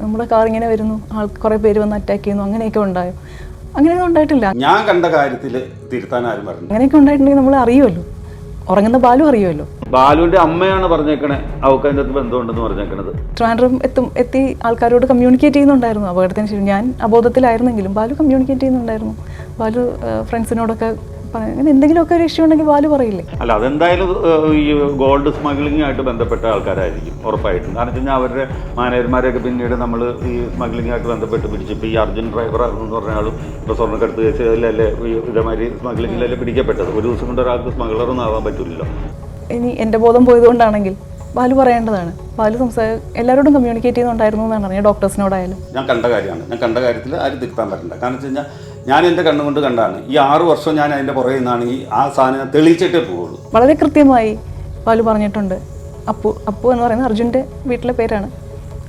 നമ്മുടെ കാർ ഇങ്ങനെ വരുന്നു ആൾ കുറേ പേര് വന്ന് അറ്റാക്ക് ചെയ്യുന്നു അങ്ങനെയൊക്കെ ഉണ്ടായോ? അങ്ങനെയൊന്നും ഉണ്ടായിട്ടില്ല. ഞാൻ കണ്ട കാര്യത്തിൽ തിരുത്താൻ ആരും പറഞ്ഞു അങ്ങനെയൊക്കെ ഉണ്ടായിട്ടുണ്ടെങ്കിൽ നമ്മൾ അറിയുമല്ലോ. ഉറങ്ങുന്ന ബാലു അറിയുമല്ലോ. ബാലുവിന്റെ അമ്മയാണ് പറഞ്ഞേക്കണേ അവൾക്ക് അതിന്റെ ബന്ധമുണ്ടെന്ന് പറഞ്ഞേക്കണത്. ട്രാൻഡ്രം എത്തും എത്തി ആൾക്കാരോട് കമ്മ്യൂണിക്കേറ്റ് ചെയ്യുന്നുണ്ടായിരുന്നു. അപകടത്തിന് ശേഷം ഞാൻ അബോധത്തിലായിരുന്നെങ്കിലും ബാലു കമ്മ്യൂണിക്കേറ്റ് ചെയ്യുന്നുണ്ടായിരുന്നു. ബാലു ഫ്രണ്ട്സിനോടൊക്കെ അങ്ങനെ എന്തെങ്കിലുമൊക്കെ ഒരു ഇഷ്യൂ ഉണ്ടെങ്കിൽ വാൽ പറയില്ലേ? അല്ല അതെന്തായാലും ഈ ഗോൾഡ് സ്മഗ്ലിംഗ് ആയിട്ട് ബന്ധപ്പെട്ട ആൾക്കാരായിരിക്കും ഉറപ്പായിട്ടും. കാരണം വെച്ച് കഴിഞ്ഞാൽ അവരുടെ മാനേജർമാരെയൊക്കെ പിന്നീട് നമ്മൾ ഈ സ്മഗ്ലിംഗ് ആയിട്ട് ബന്ധപ്പെട്ട് പിടിച്ചു ഇപ്പോൾ ഈ അർജുൻ ഡ്രൈവർ എന്ന് പറഞ്ഞ ആളും ഇപ്പോൾ സ്വർണക്കടത്ത് കേസിലല്ലേ ഇതേമാതിരി സ്മഗ്ലിങ്ങിലല്ലേ പിടിക്കപ്പെട്ടത്? ഒരു ദിവസം കൊണ്ട് ഒരാൾക്ക് സ്മഗ്ലറൊന്നും ആവാൻ പറ്റില്ലല്ലോ ഇനി എന്റെ ബോധം പോയതുകൊണ്ടാണെങ്കിൽ ബാലു പറയേണ്ടതാണ്. ബാലു സംസാര എല്ലാവരോടും കമ്മ്യൂണിക്കേറ്റ് ചെയ്യുന്നുണ്ടായിരുന്നു എന്നാണ് പറഞ്ഞത് ഡോക്ടേഴ്സിനോടായാലും ഞാൻ കണ്ട കാര്യമാണ്. ഞാൻ കണ്ട കാര്യത്തിൽ ആരും തിരുത്താൻ പറ്റില്ല. കാരണം വെച്ച് കഴിഞ്ഞാൽ ഞാൻ എന്റെ കണ്ണുകൊണ്ട് കണ്ടാണ്. ഈ ആറ് വർഷം ഞാൻ അതിന്റെ പുറകെ നിന്നാണെങ്കിൽ ഈ ആ സാധനം തെളിയിച്ചിട്ടേ പോവുള്ളൂ. വളരെ കൃത്യമായി പാൽ പറഞ്ഞിട്ടുണ്ട്. അപ്പു അപ്പു എന്ന് പറയുന്നത് അർജുന്റെ വീട്ടിലെ പേരാണ്.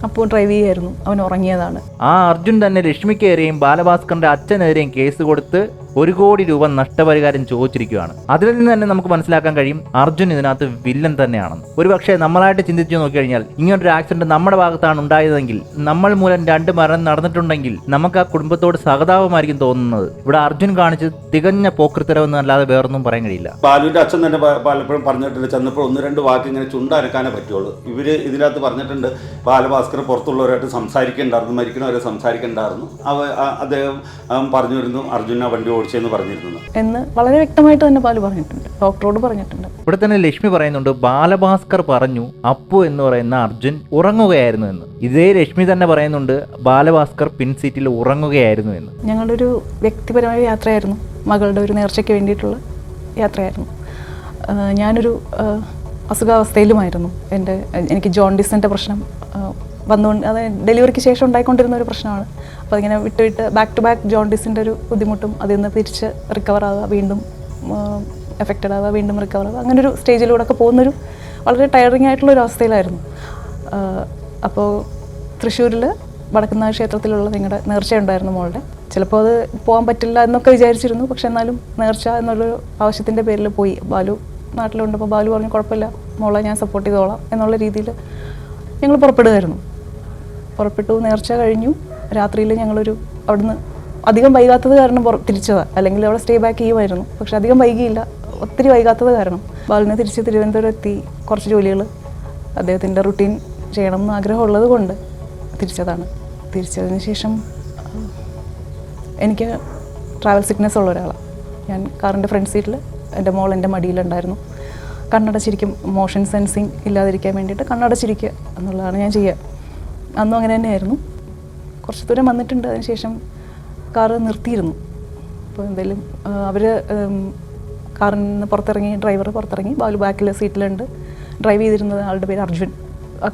അപ്പു ഡ്രൈവ് ചെയ്യായിരുന്നു. അവൻ ഉറങ്ങിയതാണ്. ആ അർജുൻ തന്നെ ലക്ഷ്മിക്കേരെയും ബാലഭാസ്കറിന്റെ അച്ഛനെതിരെയും കേസ് കൊടുത്ത് ഒരു കോടി രൂപ നഷ്ടപരിഹാരം ചോദിച്ചിരിക്കുകയാണ്. അതിൽ നിന്ന് തന്നെ നമുക്ക് മനസ്സിലാക്കാൻ കഴിയും അർജുൻ ഇതിനകത്ത് വില്ലൻ തന്നെയാണെന്ന്. ഒരു പക്ഷേ നമ്മളായിട്ട് ചിന്തിച്ചു നോക്കിക്കഴിഞ്ഞാൽ ഇങ്ങനൊരു ആക്സിഡന്റ് നമ്മുടെ ഭാഗത്താണ് ഉണ്ടായതെങ്കിൽ നമ്മൾ മൂലം രണ്ട് മരണം നടന്നിട്ടുണ്ടെങ്കിൽ നമുക്ക് ആ കുടുംബത്തോട് സഹതാപമായിരിക്കും തോന്നുന്നത്. ഇവിടെ അർജുൻ കാണിച്ച് തികഞ്ഞ പോക്കൃത്തരവെന്ന് അല്ലാതെ വേറൊന്നും പറയാൻ കഴിയില്ല. ബാലുവിന്റെ അച്ഛൻ തന്നെ പലപ്പോഴും പറഞ്ഞിട്ടുണ്ട് ചെന്നപ്പോൾ ഒന്ന് രണ്ട് വാക്ക് ഇങ്ങനെ ചുണ്ടനക്കാനേ പറ്റുള്ളൂ. ഇവർ ഇതിനകത്ത് പറഞ്ഞിട്ടുണ്ട് ബാലഭാസ്കർ പുറത്തുള്ളവരായിട്ട് സംസാരിക്കേണ്ടായിരുന്നു മരിക്കണവരെ സംസാരിക്കേണ്ടായിരുന്നു. അദ്ദേഹം പറഞ്ഞു വരുന്നു അർജുന വണ്ടി ഓടിച്ചെന്ന് പറഞ്ഞിരുന്നത്. എന്ന് വളരെ വ്യക്തമായിട്ട് തന്നെ ബാലു പറഞ്ഞിട്ടുണ്ട്. ഡോക്ടറോട് പറഞ്ഞിട്ടുണ്ട്. ഇവിടെ തന്നെ ലക്ഷ്മി പറയുന്നുണ്ട് ബാലഭാസ്കർ പറഞ്ഞു അപ്പു എന്ന് പറയുന്ന അർജുൻ ഉറങ്ങുകയായിരുന്നു എന്ന്. ഇതേ ലക്ഷ്മി തന്നെ പറയുന്നുണ്ട് ബാലഭാസ്കർ പിൻ സീറ്റിൽ ഉറങ്ങുകയായിരുന്നു എന്ന്. ഞങ്ങളുടെ ഒരു വ്യക്തിപരമായ യാത്രയായിരുന്നു. മകളുടെ ഒരു നേർച്ചയ്ക്ക് വേണ്ടിയിട്ടുള്ള യാത്രയായിരുന്നു. ഞാനൊരു അസുഖാവസ്ഥയിലുമായിരുന്നു. എന്റെ എനിക്ക് ജോണ്ടിസിന്റെ പ്രശ്നം വന്നുകൊണ്ട് അതായത് ഡെലിവറിക്ക് ശേഷം ഉണ്ടായിക്കൊണ്ടിരുന്ന ഒരു പ്രശ്നമാണ്. അപ്പോൾ അതിങ്ങനെ വിട്ട് വിട്ട് ബാക്ക് ടു ബാക്ക് ജോണ്ടിസിന്റെ ഒരു ബുദ്ധിമുട്ടും അതിൽ നിന്ന് തിരിച്ച് റിക്കവർ ആവുക വീണ്ടും എഫക്റ്റഡ് ആവുക വീണ്ടും റിക്കവർ ആവുക. അങ്ങനെ ഒരു സ്റ്റേജിലൂടെ ഒക്കെ പോകുന്നൊരു വളരെ ടയറിങ് ആയിട്ടുള്ള ഒരു അവസ്ഥയിലായിരുന്നു. അപ്പോൾ തൃശ്ശൂരിൽ വടക്കുന്നാഥ ക്ഷേത്രത്തിലുള്ള നിങ്ങളുടെ നേർച്ച ഉണ്ടായിരുന്നു മോളുടെ ചിലപ്പോൾ അത് പോകാൻ പറ്റില്ല എന്നൊക്കെ വിചാരിച്ചിരുന്നു. പക്ഷെ എന്നാലും നേർച്ച എന്നുള്ളൊരു ആവശ്യത്തിന്റെ പേരിൽ പോയി. ബാലു നാട്ടിലുണ്ട്. അപ്പോൾ ബാലു പറഞ്ഞു കുഴപ്പമില്ല. മോളെ ഞാൻ സപ്പോർട്ട് ചെയ്തോളാം എന്നുള്ള രീതിയിൽ ഞങ്ങൾ പുറപ്പെടുകയായിരുന്നു. പുറപ്പെട്ടു. നേർച്ച കഴിഞ്ഞു. രാത്രിയിൽ ഞങ്ങളൊരു അവിടുന്ന് അധികം വൈകാത്തത് കാരണം പുറ തിരിച്ചതാണ് അല്ലെങ്കിൽ അവിടെ സ്റ്റേ ബാക്ക് ചെയ്യുമായിരുന്നു. പക്ഷെ അധികം വൈകിയില്ല. ഒത്തിരി വൈകാത്തത് കാരണം. ബാലിനെ തിരിച്ച് തിരുവനന്തപുരം എത്തി. കുറച്ച് ജോലികൾ അദ്ദേഹത്തിന്റെ റുട്ടീൻ ചെയ്യണം എന്ന് ആഗ്രഹമുള്ളത് കൊണ്ട് തിരിച്ചതാണ്. തിരിച്ചതിന് ശേഷം എനിക്ക് ട്രാവൽ സിക്നെസ് ഉള്ള ഒരാളാണ് ഞാൻ കാറിന്റെ ഫ്രണ്ട് സീറ്റിൽ എന്റെ മോൾ എന്റെ മടിയിലുണ്ടായിരുന്നു. കണ്ണടച്ചിരിക്കും മോഷൻ സെൻസിങ് ഇല്ലാതിരിക്കാൻ വേണ്ടിയിട്ട് കണ്ണടച്ചിരിക്കുക എന്നുള്ളതാണ് ഞാൻ ചെയ്യുക. അന്നും അങ്ങനെ തന്നെയായിരുന്നു. കുറച്ച് ദൂരം വന്നിട്ടുണ്ട്. അതിന് ശേഷം കാറ് നിർത്തിയിരുന്നു. അപ്പോൾ എന്തായാലും അവർ കാറിൽ നിന്ന് പുറത്തിറങ്ങി ഡ്രൈവർ പുറത്തിറങ്ങി. ബാലു ബാക്കിലെ സീറ്റിലുണ്ട്. ഡ്രൈവ് ചെയ്തിരുന്നത് ആളുടെ പേര് അർജുൻ.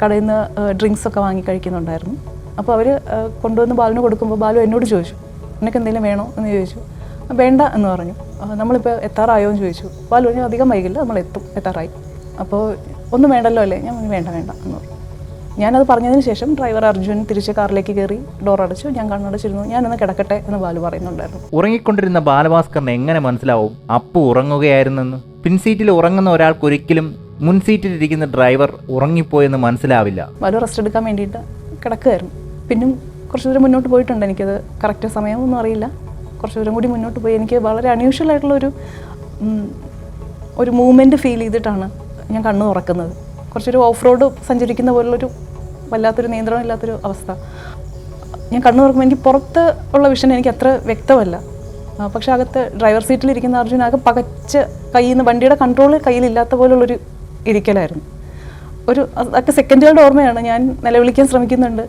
കടയിൽ നിന്ന് ഡ്രിങ്ക്സ് ഒക്കെ വാങ്ങി കഴിക്കുന്നുണ്ടായിരുന്നു. അപ്പോൾ അവർ കൊണ്ടുവന്ന് ബാലുവിന് കൊടുക്കുമ്പോൾ ബാലു എന്നോട് ചോദിച്ചു. നിനക്ക് എന്തെങ്കിലും വേണോ? എന്ന് ചോദിച്ചു. "ആ, വേണ്ട എന്ന് പറഞ്ഞു. "ആ, നമ്മളിപ്പോൾ എത്താറായോ? എന്ന് ചോദിച്ചു. ബാലു പറഞ്ഞു അധികം വൈകില്ല നമ്മൾ എത്തും എത്താറായി. അപ്പോൾ ഒന്നും വേണ്ടല്ലോ അല്ലേ? ഞാൻ വേണ്ട വേണ്ട എന്ന് പറഞ്ഞു. ഞാനത് പറഞ്ഞതിന് ശേഷം ഡ്രൈവർ അർജുൻ തിരിച്ച് കാറിലേക്ക് കയറി ഡോർ അടച്ചു. ഞാൻ കണ്ണടച്ചിരുന്നു. ഞാനൊന്ന് കിടക്കട്ടെ എന്ന് ബാലു പറയുന്നുണ്ടായിരുന്നു. ഉറങ്ങിക്കൊണ്ടിരുന്ന ബാലഭാസ്കറിന് എങ്ങനെ മനസ്സിലാവും? അപ്പു ഉറങ്ങുകയായിരുന്നെന്ന്. പിൻസീറ്റിൽ ഉറങ്ങുന്ന ഒരാൾക്ക് ഒരിക്കലും മുൻസീറ്റിലിരിക്കുന്ന ഡ്രൈവർ ഉറങ്ങിപ്പോയെന്ന് മനസ്സിലാവില്ല. ബാലു റെസ്റ്റ് എടുക്കാൻ വേണ്ടിയിട്ട് കിടക്കുകയായിരുന്നു പിന്നും കുറച്ച് ദൂരം മുന്നോട്ട് പോയിട്ടുണ്ട്. എനിക്കത് കറക്റ്റ് സമയമൊന്നും അറിയില്ല. കുറച്ച് ദൂരം കൂടി മുന്നോട്ട് പോയി. എനിക്ക് വളരെ അൺയൂഷ്വൽ ആയിട്ടുള്ള ഒരു ഒരു മൂവ്മെന്റ് ഫീൽ ചെയ്തിട്ടാണ് ഞാൻ കണ്ണു തുറക്കുന്നത്. കുറച്ചൊരു ഓഫ് റോഡ് സഞ്ചരിക്കുന്ന പോലുള്ളൊരു വല്ലാത്തൊരു നിയന്ത്രണം ഇല്ലാത്തൊരു അവസ്ഥ. ഞാൻ കണ്ണു തുറക്കുമ്പോൾ എനിക്ക് പുറത്ത് ഉള്ള വിഷൻ എനിക്ക് അത്ര വ്യക്തമല്ല. പക്ഷേ അകത്ത് ഡ്രൈവർ സീറ്റിലിരിക്കുന്ന അർജുനാകെ പകച്ച് കയ്യിൽ നിന്ന് വണ്ടിയുടെ കൺട്രോൾ കയ്യിലില്ലാത്ത പോലുള്ളൊരു ഇരിക്കലായിരുന്നു. ഒരു അതൊക്കെ സെക്കൻഡുകളുടെ ഓർമ്മയാണ്. ഞാൻ നിലവിളിക്കാൻ ശ്രമിക്കുന്നുണ്ട്.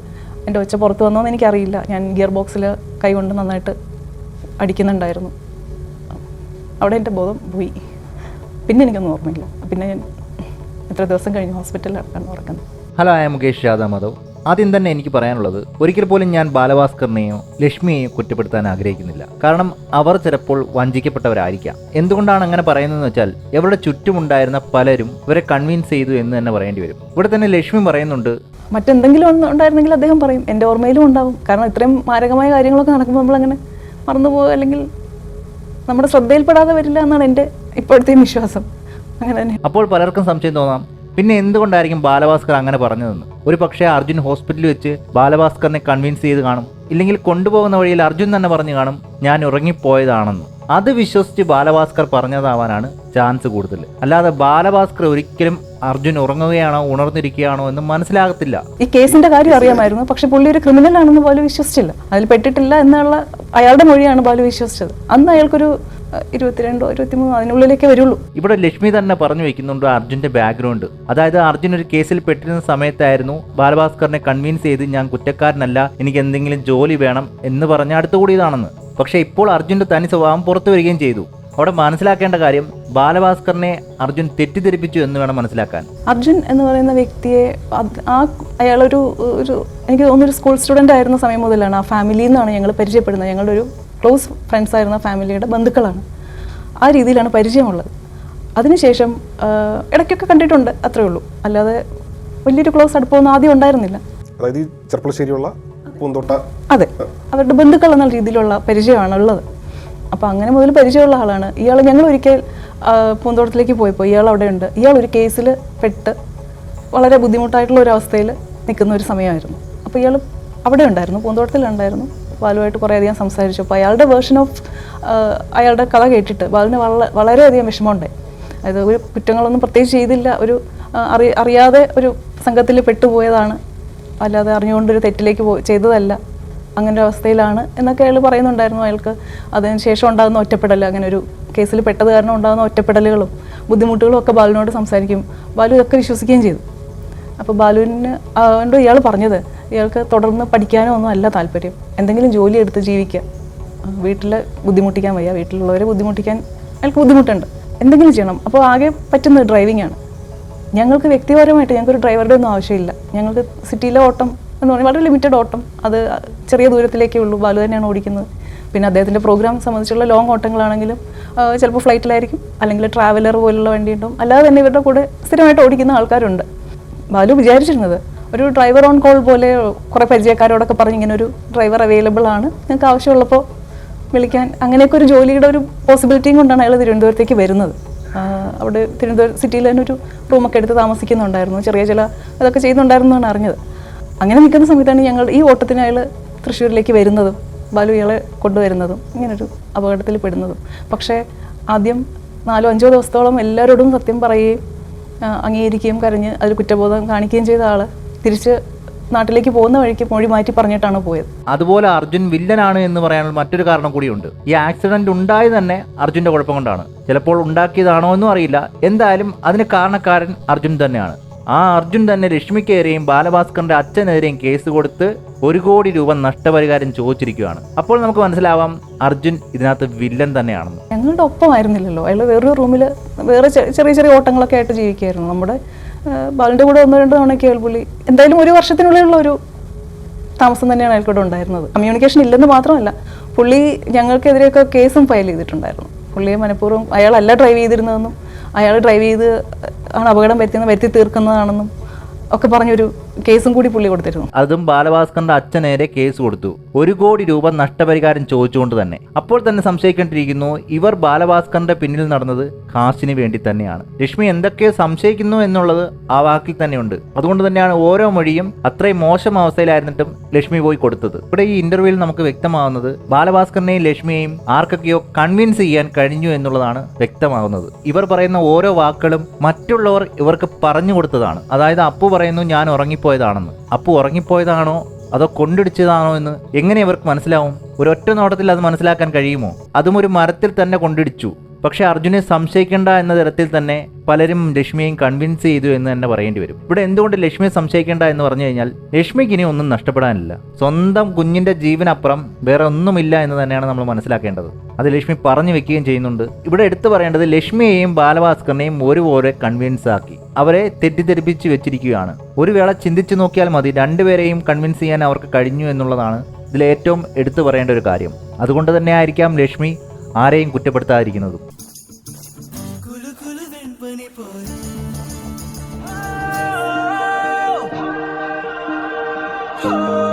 എന്റെ ഒച്ച പുറത്ത് വന്നോന്ന് എനിക്കറിയില്ല. ഞാൻ ഗിയർ ബോക്സിൽ കൈകൊണ്ട് നന്നായിട്ട് അടിക്കുന്നുണ്ടായിരുന്നു. അവിടെ എന്റെ ബോധം പോയി. പിന്നെ എനിക്കൊന്നും ഓർമ്മയില്ല. പിന്നെ ഞാൻ എത്ര ദിവസം കഴിഞ്ഞ് ഹോസ്പിറ്റലിലാണ് ഇറക്കാൻ ഉറക്കുന്നത് ഹലോ ഐ മുകേഷ് യാദവ് മാധവ് ആദ്യം തന്നെ എനിക്ക് പറയാനുള്ളത് ഒരിക്കൽ പോലും ഞാൻ ബാലഭാസ്കറിനെയോ ലക്ഷ്മിയെയോ കുറ്റപ്പെടുത്താൻ ആഗ്രഹിക്കുന്നില്ല. കാരണം അവർ ചിലപ്പോൾ വഞ്ചിക്കപ്പെട്ടവരായിരിക്കാം. എന്തുകൊണ്ടാണ് അങ്ങനെ പറയുന്നതെന്ന് വെച്ചാൽ ഇവരുടെ ചുറ്റുമുണ്ടായിരുന്ന പലരും ഇവരെ കൺവിൻസ് ചെയ്തു എന്ന് തന്നെ പറയേണ്ടി വരും. ഇവിടെ തന്നെ ലക്ഷ്മി പറയുന്നുണ്ട് മറ്റെന്തെങ്കിലും ഉണ്ടായിരുന്നെങ്കിൽ അദ്ദേഹം പറയും എന്റെ ഓർമ്മയിലും ഉണ്ടാവും. കാരണം ഇത്രയും മാരകമായ കാര്യങ്ങളൊക്കെ നടക്കുമ്പോൾ നമ്മളങ്ങനെ മറന്നു പോകുക അല്ലെങ്കിൽ നമ്മുടെ ശ്രദ്ധയിൽപ്പെടാതെ വരില്ല എന്നാണ് എന്റെ ഇപ്പോഴത്തെ വിശ്വാസം. അങ്ങനെ തന്നെ. അപ്പോൾ പലർക്കും സംശയം തോന്നാം പിന്നെ എന്തുകൊണ്ടായിരിക്കും ബാലഭാസ്കർ അങ്ങനെ പറഞ്ഞതെന്ന്? ഒരു പക്ഷേ അർജുൻ ഹോസ്പിറ്റലിൽ വെച്ച് ബാലഭാസ്കറിനെ കൺവിൻസ് ചെയ്ത് കാണും ഇല്ലെങ്കിൽ കൊണ്ടുപോകുന്ന വഴിയിൽ അർജുൻ തന്നെ പറഞ്ഞു കാണും ഞാൻ ഉറങ്ങിപ്പോയതാണെന്ന്. അത് വിശ്വസിച്ച് ബാലഭാസ്കർ പറഞ്ഞതാവാനാണ് ചാൻസ് കൂടുതൽ. അല്ലാതെ ബാലഭാസ്കർ ഒരിക്കലും അർജുൻ ഉറങ്ങുകയാണോ ഉണർന്നിരിക്കുകയാണോ എന്ന് മനസ്സിലാകത്തില്ല. ഈ കേസിന്റെ കാര്യം അറിയാമായിരുന്നു പക്ഷെ പുള്ളി ഒരു ക്രിമിനൽ ആണെന്ന് ബാലു വിശ്വസിച്ചില്ല. അതിൽ പെട്ടിട്ടില്ല എന്നുള്ള അയാളുടെ മൊഴിയാണ് ബാലു വിശ്വസിച്ചത്. അന്ന് അയാൾക്കൊരു ഇരുപത്തിരണ്ടോ ഇരുപത്തിമൂന്നോ അതിനുള്ളിലേക്കേ വരുള്ളൂ. ഇവിടെ ലക്ഷ്മി തന്നെ പറഞ്ഞു വെക്കുന്നുണ്ട് അർജുന്റെ ബാക്ക്ഗ്രൗണ്ട് അതായത് അർജുൻ ഒരു കേസിൽ പെട്ടിരുന്ന സമയത്തായിരുന്നു ബാലഭാസ്കറിനെ കൺവിൻസ് ചെയ്ത് ഞാൻ കുറ്റക്കാരനല്ല എനിക്ക് എന്തെങ്കിലും ജോലി വേണം എന്ന് പറഞ്ഞ് അടുത്തുകൂടിയതാണെന്ന്. പക്ഷേ ഇപ്പോൾ അർജുന്റെ തനി സ്വഭാവം പുറത്തു വരികയും ചെയ്തു. അവിടെ മനസ്സിലാക്കേണ്ട കാര്യം ബാലഭാസ്കറിനെ അർജുൻ തെറ്റിദ്ധരിപ്പിച്ചു എന്ന് വേണം മനസ്സിലാക്കാൻ. അർജുൻ എന്ന് പറയുന്ന വ്യക്തിയെ ആ അയാളൊരു ഒരു എനിക്ക് തോന്നുന്നൊരു സ്കൂൾ സ്റ്റുഡന്റ് ആയിരുന്ന സമയം മുതലാണ് ആ ഫാമിലിയിൽ നിന്നാണ് ഞങ്ങൾ പരിചയപ്പെടുന്നത്. ഞങ്ങളുടെ ഒരു ക്ലോസ് ഫ്രണ്ട്സ് ആയിരുന്ന ഫാമിലിയുടെ ബന്ധുക്കളാണ്. ആ രീതിയിലാണ് പരിചയമുള്ളത്. അതിനുശേഷം ഇടയ്ക്കൊക്കെ കണ്ടിട്ടുണ്ട് അത്രേ ഉള്ളൂ. അല്ലാതെ വലിയൊരു ക്ലോസ് അടുപ്പമൊന്നും ആദ്യം ഉണ്ടായിരുന്നില്ല. അതായത് ഈ ചെർപ്പളശ്ശേരിയുള്ള പൂന്തോട്ട അതെ. അവരുടെ ബന്ധുക്കൾ എന്ന രീതിയിലുള്ള പരിചയമാണ് ഉള്ളത്. അപ്പോൾ അങ്ങനെ മുതൽ പരിചയമുള്ള ആളാണ്. ഇയാൾ ഞങ്ങൾ ഒരിക്കൽ പൂന്തോട്ടത്തിലേക്ക് പോയപ്പോൾ ഇയാൾ അവിടെ ഉണ്ട് ഇയാൾ ഒരു കേസിൽ പെട്ട് വളരെ ബുദ്ധിമുട്ടായിട്ടുള്ള ഒരു അവസ്ഥയിൽ നിൽക്കുന്ന ഒരു സമയമായിരുന്നു. അപ്പോൾ ഇയാൾ അവിടെ ഉണ്ടായിരുന്നു പൂന്തോട്ടത്തിലുണ്ടായിരുന്നു. ബാലുവായിട്ട് കുറേ അധികം സംസാരിച്ചു. അപ്പോൾ അയാളുടെ വേർഷൻ ഓഫ് അയാളുടെ കഥ കേട്ടിട്ട് ബാലിന് വളരെ വളരെയധികം വിഷമമുണ്ടായി അതായത് ഒരു കുറ്റങ്ങളൊന്നും പ്രത്യേകിച്ച് ചെയ്തില്ല. ഒരു അറി അറിയാതെ ഒരു സംഘത്തിൽ പെട്ടുപോയതാണ്. അല്ലാതെ അറിഞ്ഞുകൊണ്ടൊരു തെറ്റിലേക്ക് പോയി ചെയ്തതല്ല. അങ്ങനെ ഒരു അവസ്ഥയിലാണ് എന്നൊക്കെ അയാൾ പറയുന്നുണ്ടായിരുന്നു അയാൾക്ക്. അതിന് ശേഷം ഉണ്ടാകുന്ന ഒറ്റപ്പെടൽ അങ്ങനെ ഒരു കേസിൽ പെട്ടത് കാരണം ഉണ്ടാകുന്ന ഒറ്റപ്പെടലുകളും ബുദ്ധിമുട്ടുകളും ഒക്കെ ബാലുവിനോട് സംസാരിക്കും. ബാലു ഇതൊക്കെ വിശ്വസിക്കുകയും ചെയ്തു. അപ്പോൾ ബാലുവിന് അതുകൊണ്ട് ഇയാൾ പറഞ്ഞത് ഇയാൾക്ക് തുടർന്ന് പഠിക്കാനോ ഒന്നും അല്ല താല്പര്യം. എന്തെങ്കിലും ജോലി എടുത്ത് ജീവിക്കുക. വീട്ടിൽ ബുദ്ധിമുട്ടിക്കാൻ വയ്യ. വീട്ടിലുള്ളവരെ ബുദ്ധിമുട്ടിക്കാൻ അയാൾക്ക് ബുദ്ധിമുട്ടുണ്ട്. എന്തെങ്കിലും ചെയ്യണം. അപ്പോൾ ആകെ പറ്റുന്നത് ഡ്രൈവിംഗ് ആണ്. ഞങ്ങൾക്ക് വ്യക്തിപരമായിട്ട് ഞങ്ങൾക്ക് ഒരു ഡ്രൈവറുടെ ഒന്നും ആവശ്യമില്ല. ഞങ്ങൾക്ക് സിറ്റിയിലെ ഓട്ടം എന്ന് പറഞ്ഞാൽ വളരെ ലിമിറ്റഡ് ഓട്ടം. അത് ചെറിയ ദൂരത്തിലേക്കേ ഉള്ളൂ. ബാലു തന്നെയാണ് ഓടിക്കുന്നത്. പിന്നെ അദ്ദേഹത്തിന്റെ പ്രോഗ്രാം സംബന്ധിച്ചുള്ള ലോങ് ഓട്ടങ്ങളാണെങ്കിലും ചിലപ്പോൾ ഫ്ലൈറ്റിലായിരിക്കും അല്ലെങ്കിൽ ട്രാവലർ പോലുള്ള വണ്ടി ഉണ്ടാവും അല്ലാതെ തന്നെ ഇവരുടെ കൂടെ സ്ഥിരമായിട്ട് ഓടിക്കുന്ന ആൾക്കാരുണ്ട്. ബാലു വിചാരിച്ചിരുന്നത് ഒരു ഡ്രൈവർ ഓൺ കോൾ പോലെ കുറേ പരിചയക്കാരോടൊക്കെ പറഞ്ഞ് ഇങ്ങനെ ഒരു ഡ്രൈവർ അവൈലബിൾ ആണ്. നിങ്ങൾക്ക് ആവശ്യമുള്ളപ്പോൾ വിളിക്കാൻ. അങ്ങനെയൊക്കെ ഒരു ജോലിയുടെ ഒരു പോസിബിലിറ്റിയും കൊണ്ടാണ് അയാൾ തിരുവനന്തപുരത്തേക്ക് വരുന്നത്. അവിടെ തിരുവനന്തപുരം സിറ്റിയിൽ തന്നെ ഒരു റൂമൊക്കെ എടുത്ത് താമസിക്കുന്നുണ്ടായിരുന്നു. ചെറിയ ചില അതൊക്കെ ചെയ്യുന്നുണ്ടായിരുന്നു എന്നാണ് അറിഞ്ഞത്. അങ്ങനെ നിൽക്കുന്ന സമയത്താണ് ഞങ്ങൾ ഈ ഓട്ടത്തിന് അയാൾ തൃശ്ശൂരിലേക്ക് വരുന്നതും ബാലു ഇയാളെ കൊണ്ടുവരുന്നതും ഇങ്ങനൊരു അപകടത്തിൽ പെടുന്നതും. പക്ഷേ ആദ്യം നാലോ അഞ്ചോ ദിവസത്തോളം എല്ലാവരോടും സത്യം പറയുകയും അംഗീകരിക്കുകയും കരഞ്ഞ് അതിൽ കുറ്റബോധം കാണിക്കുകയും ചെയ്ത ആൾ തിരിച്ച് നാട്ടിലേക്ക് പോകുന്ന വഴിക്ക് മൊഴി മാറ്റി പറഞ്ഞിട്ടാണ് പോയത്. അതുപോലെ അർജുൻ വില്ലനാണ് എന്ന് പറയാനുള്ള മറ്റൊരു കാരണം കൂടിയുണ്ട്. ഈ ആക്സിഡന്റ് ഉണ്ടായി തന്നെ അർജുന്റെ കുഴപ്പം കൊണ്ടാണ്. ചിലപ്പോൾ ഉണ്ടാക്കിയതാണോ എന്നും അറിയില്ല. എന്തായാലും അതിന് കാരണക്കാരൻ അർജുൻ തന്നെയാണ്. ആ അർജുൻ തന്നെ ലക്ഷ്മിക്കെതിരെയും ബാലഭാസ്കറിന്റെ അച്ഛനെതിരെയും കേസ് കൊടുത്ത് ഒരു കോടി രൂപ നഷ്ടപരിഹാരം ചോദിച്ചിരിക്കുകയാണ്. അപ്പോൾ നമുക്ക് മനസ്സിലാവാം അർജുൻ ഇതിനകത്ത് വില്ലൻ തന്നെയാണെന്ന്. ഞങ്ങളുടെ ഒപ്പമായിരുന്നില്ലല്ലോ. അയാൾ വേറൊരു റൂമിൽ വേറെ ചെറിയ ചെറിയ ഓട്ടങ്ങളൊക്കെ ആയിട്ട് ജീവിക്കുകയായിരുന്നു. നമ്മുടെ ബാലിന്റെ കൂടെ ഒന്നോ രണ്ടോ തവണ അയാൾ പുള്ളി എന്തായാലും ഒരു വർഷത്തിനുള്ളിലുള്ള ഒരു താമസം തന്നെയാണ് അയാൾക്കൂടെ ഉണ്ടായിരുന്നത്. കമ്മ്യൂണിക്കേഷൻ ഇല്ലെന്ന് മാത്രമല്ല പുള്ളി ഞങ്ങൾക്കെതിരെയൊക്കെ കേസും ഫയൽ ചെയ്തിട്ടുണ്ടായിരുന്നു. പുള്ളിയെ മനഃപൂർവം അയാളല്ല ഡ്രൈവ് ചെയ്തിരുന്നതെന്നും അയാൾ ഡ്രൈവ് ചെയ്ത് ആണ് അപകടം വരുത്തുന്നത് വരുത്തി തീർക്കുന്നതാണെന്നും ഒക്കെ പറഞ്ഞൊരു കേസും കൂടി പുള്ളി കൊടുത്തിരുന്നു. അതും ബാലഭാസ്കറിന്റെ അച്ഛനേരെ കേസ് കൊടുത്തു. ഒരു കോടി രൂപ നഷ്ടപരിഹാരം ചോദിച്ചുകൊണ്ട് തന്നെ. അപ്പോൾ തന്നെ സംശയിക്കേണ്ടിയിരിക്കുന്നു ഇവർ ബാലഭാസ്കറിന്റെ പിന്നിൽ നടന്നത് കാശിന് വേണ്ടി തന്നെയാണ്. ലക്ഷ്മി എന്തൊക്കെ സംശയിക്കുന്നു എന്നുള്ളത് ആ വാക്കിൽ തന്നെയുണ്ട്. അതുകൊണ്ട് തന്നെയാണ് ഓരോ മൊഴിയും അത്രയും മോശം അവസ്ഥയിലായിരുന്നിട്ടും ലക്ഷ്മി പോയി കൊടുത്തത്. ഇവിടെ ഈ ഇന്റർവ്യൂവിൽ നമുക്ക് വ്യക്തമാവുന്നത് ബാലഭാസ്കറിനെയും ലക്ഷ്മിയെയും ആർക്കൊക്കെയോ കൺവിൻസ് ചെയ്യാൻ കഴിഞ്ഞു എന്നുള്ളതാണ് വ്യക്തമാകുന്നത് ഇവർ പറയുന്ന ഓരോ വാക്കുകളും മറ്റുള്ളവർ ഇവർക്ക് പറഞ്ഞു കൊടുത്തതാണ്. അതായത് അപ്പു പറയുന്നു ഞാൻ ഉറങ്ങിപ്പോയതാണെന്ന്. അപ്പു ഉറങ്ങിപ്പോയതാണോ? അതോ കൊണ്ടിടിച്ചതാണോ എന്ന് എങ്ങനെ ഇവർക്ക് മനസ്സിലാവും? ഒരൊറ്റ നോട്ടത്തിൽ അത് മനസ്സിലാക്കാൻ കഴിയുമോ? അതും ഒരു മരത്തിൽ തന്നെ കൊണ്ടിടിച്ചു. പക്ഷെ അർജുനെ സംശയിക്കേണ്ട എന്ന തരത്തിൽ തന്നെ പലരും ലക്ഷ്മിയെയും കൺവിൻസ് ചെയ്തു എന്ന് തന്നെ പറയേണ്ടി വരും. ഇവിടെ എന്തുകൊണ്ട് ലക്ഷ്മിയെ സംശയിക്കേണ്ട എന്ന് പറഞ്ഞു കഴിഞ്ഞാൽ ലക്ഷ്മിക്ക് ഇനി ഒന്നും നഷ്ടപ്പെടാനില്ല. സ്വന്തം കുഞ്ഞിന്റെ ജീവനപ്പുറം വേറെ ഒന്നുമില്ല എന്ന് തന്നെയാണ് നമ്മൾ മനസ്സിലാക്കേണ്ടത്. അത് ലക്ഷ്മി പറഞ്ഞു വെക്കുകയും ചെയ്യുന്നുണ്ട്. ഇവിടെ എടുത്തു പറയേണ്ടത് ലക്ഷ്മിയെയും ബാലഭാസ്കറിനെയും ഒരുപോലെ കൺവിൻസ് ആക്കി. അവരെ തെറ്റിദ്ധരിപ്പിച്ച് വെച്ചിരിക്കുകയാണ്. ഒരു വേള ചിന്തിച്ചു നോക്കിയാൽ മതി രണ്ടുപേരെയും കൺവിൻസ് ചെയ്യാൻ അവർക്ക് കഴിഞ്ഞു എന്നുള്ളതാണ് ഇതിൽ ഏറ്റവും എടുത്തു പറയേണ്ട ഒരു കാര്യം. അതുകൊണ്ട് തന്നെ ആയിരിക്കാം ലക്ഷ്മി ആരെയും കുറ്റപ്പെടുത്താതിരിക്കുന്നതും. Oh! oh.